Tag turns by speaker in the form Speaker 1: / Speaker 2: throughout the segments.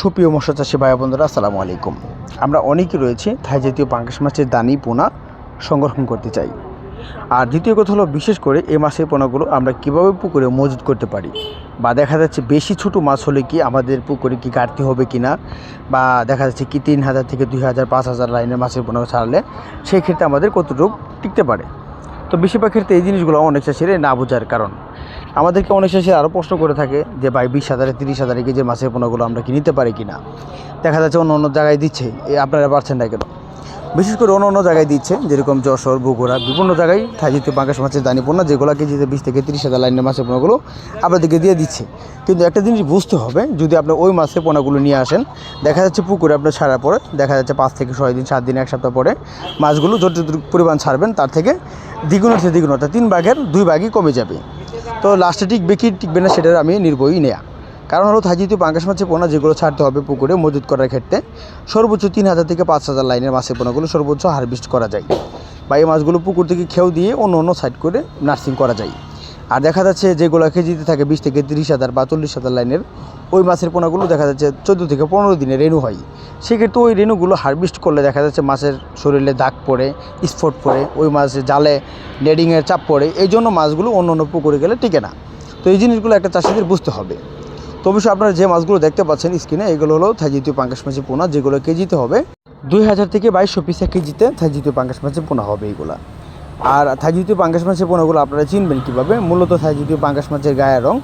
Speaker 1: সুপ্রিয় মৎস্য চাষি ভাই বন্ধুরা, আসসালামু আলাইকুম। আমরা অনেকেই রয়েছে থাই জাতীয় পাঙ্গাস মাছের দানি পোনা সংরক্ষণ করতে চাই। আর দ্বিতীয় কথা হলো, বিশেষ করে এই মাছের পোনাগুলো আমরা কীভাবে পুকুরে মজুত করতে পারি? বা দেখা যাচ্ছে বেশি ছোটো মাছ হলে কি আমাদের পুকুরে কি ঘাটতি হবে কি না বা দেখা যাচ্ছে কি তিন হাজার থেকে দুই হাজার, পাঁচ হাজার লাইনের মাছের পোনা ছাড়লে সেই ক্ষেত্রে আমাদের কতটুকু টিকতে পারে? তো বেশিরভাগ ক্ষেত্রে এই জিনিসগুলো অনেক চাষিরা না বোঝার কারণ। আমাদেরকে অনেক চাষি আরও প্রশ্ন করে থাকে যে, ভাই, বিশ হাজারে, তিরিশ হাজারে কেজির মাছের পোনাগুলো আমরা কি নিতে পারি কি না দেখা যাচ্ছে অন্য অন্য জায়গায় দিচ্ছে। আপনারা পারছেন না কেন? বিশেষ করে অন্য অন্য জায়গায় দিচ্ছে, যেরকম যশোর, বগুড়া, বিভিন্ন জায়গায় থাইজিতে পাঙ্গাস মাছের দানি পোনা, যেগুলো কেজিতে বিশ থেকে তিরিশ হাজার লাইনের মাছের পোনাগুলো আপনাদেরকে দিয়ে দিচ্ছে। কিন্তু একটা জিনিস বুঝতে হবে, যদি আপনি ওই মাছের পোনাগুলো নিয়ে আসেন, দেখা যাচ্ছে পুকুরে আপনার ছাড়ার পরে, দেখা যাচ্ছে পাঁচ থেকে ছয় দিন, সাত দিন, এক সপ্তাহ পরে মাছগুলো যতটুকু পরিমাণ ছাড়বেন, তার থেকে দ্বিগুণ থেকে দ্বিগুণ, অর্থাৎ তিন ভাগের দুই ভাগই কমে যাবে। তো লাস্টে টিকবে কি? টিকবে না, সেটার আমি নির্ভয়ই নেয়া। কারণ হলো থাইজিতীয় পাঙ্কাশ মাছের পোনা, যেগুলো ছাড়তে হবে পুকুরে মজুত করার ক্ষেত্রে, সর্বোচ্চ তিন হাজার থেকে পাঁচ হাজার লাইনের মাছের পোনাগুলো সর্বোচ্চ হারভেস্ট করা যায়। বা এই মাছগুলো পুকুর থেকে খেয়েও দিয়ে অন্য অন্য সাইড করে নার্সিং করা যায়। আর দেখা যাচ্ছে যেগুলো কেজিতে থাকে বিশ থেকে তিরিশ হাজার বা চল্লিশ হাজার লাইনের, ওই মাছের পোনাগুলো দেখা যাচ্ছে চোদ্দ থেকে পনেরো দিনে রেণু হয়। সেক্ষেত্রে ওই রেনুগুলো হারভেস্ট করলে দেখা যাচ্ছে মাছের শরীরে দাগ পড়ে স্পট পড়ে, ওই মাছের জালে নেডিংয়ের চাপ পড়ে, এই জন্য মাছগুলো অন্য অন্য পুকুরে গেলে টিকে না। তো এই জিনিসগুলো একটা চাষিদের বুঝতে হবে। তো অবশ্যই আপনারা যে মাছগুলো দেখতে পাচ্ছেন স্ক্রিনে এগুলো হলো থাইজিতীয় পাঙ্গাস মাছের পোনা, যেগুলো কেজিতে হবে। দুই হাজার থেকে বাইশশো পিসে কেজিতে থাইজিতীয় পাঙ্গাস মাছের পোনা হবে এইগুলা। আর থাইজিতীয় পাঙ্গাস মাছের পোনাগুলো আপনারা চিনবেন কীভাবে? মূলত থাইজিতীয় পাঙ্গাস মাছের গায়ের রং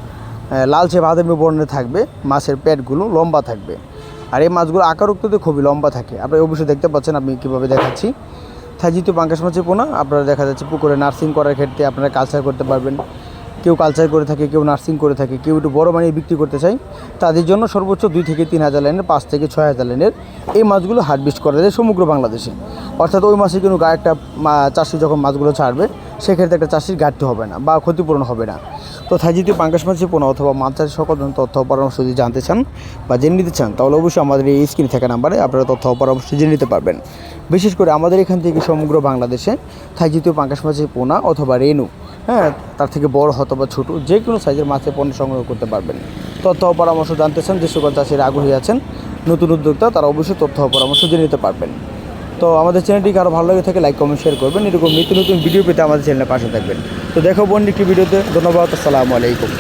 Speaker 1: লালচে বাদামি বর্ণের থাকবে, মাছের পেটগুলো লম্বা থাকবে। আর এই মাছগুলো আকারোক্ততে খুবই লম্বা থাকে। আপনারা অবশ্যই দেখতে পাচ্ছেন, আমি কীভাবে দেখাচ্ছি। থাইজিতীয় পাঙ্গাস মাছের পোনা, আপনারা দেখা যাচ্ছে পুকুরে নার্সিং করার ক্ষেত্রে আপনারা কালচার করতে পারবেন। কেউ কালচার করে থাকে, কেউ নার্সিং করে থাকে, কেউ একটু বড় বানিয়ে বিক্রি করতে চায়, তাদের জন্য সর্বোচ্চ দুই থেকে তিন হাজার লাইনের, পাঁচ থেকে ছয় হাজার লাইনের এই মাছগুলো হারভেস্ট করা যায় সমগ্র বাংলাদেশে। অর্থাৎ ওই মাসে কিন্তু একটা চাষি যখন মাছগুলো ছাড়বে, সেক্ষেত্রে একটা চাষির ঘাটতি হবে না বা ক্ষতিপূরণ হবে না। তো থাইজিতে পাঙ্কাশ মাছের পোনা অথবা মাছ চাষের সকল ধরনের তথ্য পরামর্শ যদি জানতে চান বা জেনে নিতে চান, তাহলে অবশ্যই আমাদের এই স্ক্রিনে থাকা নাম্বারে আপনারা তথ্য পরামর্শ জেনে নিতে পারবেন। বিশেষ করে আমাদের এখান থেকে সমগ্র বাংলাদেশে থাই থাইজিতীয় পাঙ্কাশ মাছের পোনা অথবা রেনু হ্যাঁ তার থেকে বড় হতো বা ছোটো, যে কোনো সাইজের মাছের পণ্য সংগ্রহ করতে পারবেন। তথ্য পরামর্শ জানতে চান যে সকল চাষিরা আগ্রহী আছেন। নতুন উদ্যোক্তা, তারা অবশ্যই তথ্য পরামর্শ জেনে নিতে পারবেন। তো আমাদের চ্যানেলটিকে আরও ভালো লাগে থাকে লাইক কমেন্ট শেয়ার করবেন। এরকম নিত্য নতুন ভিডিও পেতে আমাদের চ্যানেলের পাশে থাকবেন। তো দেখো, বন্ধু, একটি ভিডিওতে ধন্যবাদ, আসসালামু আলাইকুম।